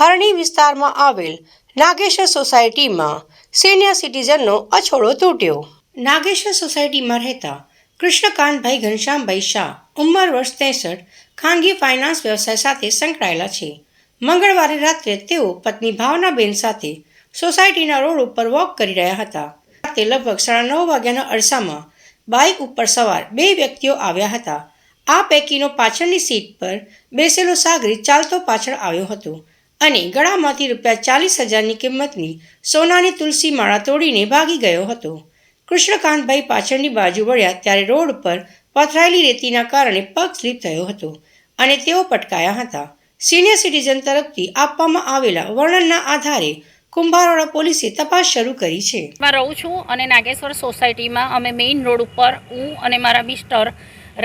હરણી વિસ્તારમાં આવેલ નાગેશ્વર સોસાયટીમાં સિનિયર સિટીઝનનો અછોડો તૂટ્યો. નાગેશ્વર સોસાયટીમાં રહેતા કૃષ્ણકાંતભાઈ ઘનશ્યામભાઈ શાહ ઉંમર વર્ષ ત્રેસઠ, ખાનગી ફાઇનાન્સ વ્યવસાય સાથે સંકળાયેલા છે. મંગળવારે રાત્રે તેઓ પત્ની ભાવનાબેન સાથે સોસાયટીના રોડ ઉપર વોક કરી રહ્યા હતા. રાતે લગભગ સાડા નવ વાગ્યાના અરસામાં બાઇક ઉપર સવાર બે વ્યક્તિઓ આવ્યા હતા. આ પૈકીનો પાછળની સીટ પર બેસેલો સાગરી ચાલતો પાછળ આવ્યો હતો. અને ગળામાંથી રૂપિયા ચાલીસ હજારની કિંમતની સોનાની તુલસી માળા તોડીને ભાગી ગયો હતો. કૃષ્ણકાંતભાઈ પાછળની બાજુ વળ્યા ત્યારે રોડ પર પથરાયેલી રેતીના કારણે પગ સ્લીપ થયો હતો અને તેઓ પટકાયા હતા. સિનિયર સિટીઝન તરફથી આપવામાં આવેલા વર્ણનના આધારે કુંભારવાડા પોલીસે તપાસ શરૂ કરી છે. માં રહું છું અને નાગેશ્વર સોસાયટીમાં અમે મેઇન રોડ ઉપર હું અને મારા મિસ્ટર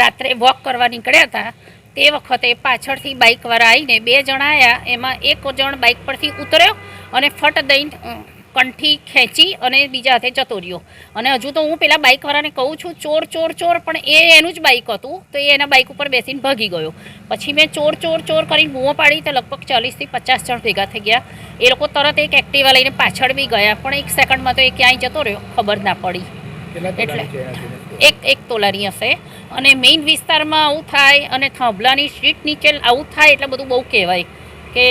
રાત્રે વોક કરવા નીકળ્યા હતા. તે વખતે પાછળથી બાઇકવાળા આવીને બે જણા આવ્યા એમાં એક જણ બાઇક પરથી ઉતર્યો અને ફટ દઈને કંઠી ખેંચી અને બીજા હાથે જતો રહ્યો. અને હજુ તો હું પેલા બાઇકવાળાને કહું છું ચોર ચોર ચોર પણ એ એનું જ બાઇક હતું. તો એ એના બાઇક ઉપર બેસીને ભાગી ગયો. પછી મેં ચોર ચોર ચોર કરીને બૂમો પાડી તો લગભગ ચાલીસથી પચાસ જણ ભેગા થઈ ગયા. એ લોકો તરત એક એક્ટિવા લઈને પાછળ બી ગયા પણ એક સેકન્ડમાં તો એ ક્યાંય જતો રહ્યો ખબર ના પડી. એટલે એક એક તોલાની હશે. અને મેઇન વિસ્તારમાં આવું થાય અને થાંભલાની સ્ટ્રીટ નીચે આવું થાય એટલે બધું બહુ કહેવાય કે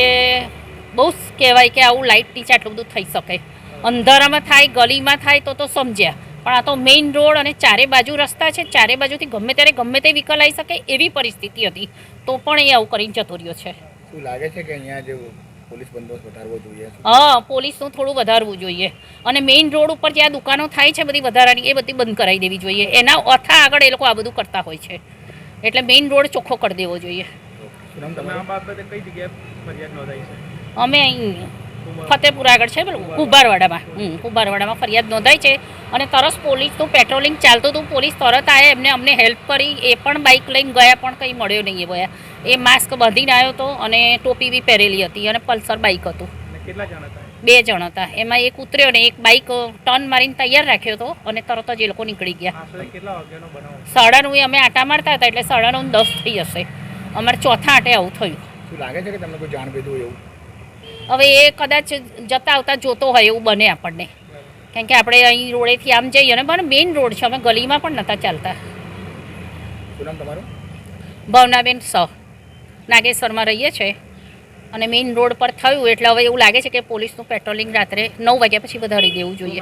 બહુ જ કહેવાય કે આવું લાઇટ નીચે આટલું બધું થઈ શકે. અંધારામાં થાય, ગલીમાં થાય તો તો સમજ્યા. પણ આ તો મેઇન રોડ અને ચારે બાજુ રસ્તા છે, ચારે બાજુથી ગમે ત્યારે ગમે તે વ્હીકલ આવી શકે એવી પરિસ્થિતિ હતી. તો પણ એ આવું કરીને જતો રહ્યો છે. શું લાગે છે કે અહીંયા જે પોલીસ બંદોબસ્ત વધારવો જોઈએ? હા પોલીસનું થોડું વધારવું જોઈએ. અને મેઇન રોડ ઉપર જ્યાં દુકાનો થાય છે બધી વધારાની એ બધી બંધ કરાવી દેવી જોઈએ. એના અથા આગળ એ લોકો આ બધું કરતા હોય છે. એટલે મેઇન રોડ ચોખ્ખો કરી દેવો જોઈએ. શું નામ તમે આ તમારું બાબતે કઈ જગ્યાએ ફરિયાદ નોંધાઈ છે? અમે અહીં ફતેપુરા આગળ છે પેલું કુંભારવાડામાં. હમ કુંભારવાડામાં ફરિયાદ નોંધાઈ છે. અને તરત પોલીસનું પેટ્રોલિંગ ચાલતું હતું પોલીસ તરત આવે એમને અમને હેલ્પ કરી. એ પણ બાઇક લઈને ગયા પણ કંઈ મળ્યો નહીં એ ગયા એ માસ્ક બાંધીને આવ્યો હતો અને ટોપી બી પહેરેલી હતી અને પલ્સર બાઇક હતું. બે જણ હતા. એમાં એક ઉતર્યો ને એક બાઇક ટર્ન મારીને તૈયાર રાખ્યો હતો અને તરત જ એ લોકો નીકળી ગયા. સાડા એ અમે આટા મારતા હતા એટલે સાડાનું દસ થઈ હશે. અમારે ચોથા આટે આવું થયું. લાગે છે કે તમને કોઈ જાણ એવું? હવે એ કદાચ જતા આવતા જોતો હોય એવું બને આપણને. કારણ કે આપણે અહીં રોડેથી આમ જઈએ અને પણ મેઇન રોડ છે. અમે ગલીમાં પણ નહોતા ચાલતા. ભાવનાબેન સ. નાગેશ્વરમાં રહીએ છીએ અને મેઇન રોડ પર થયું એટલે હવે એવું લાગે છે કે પોલીસનું પેટ્રોલિંગ રાત્રે નવ વાગ્યા પછી વધારી દેવું જોઈએ.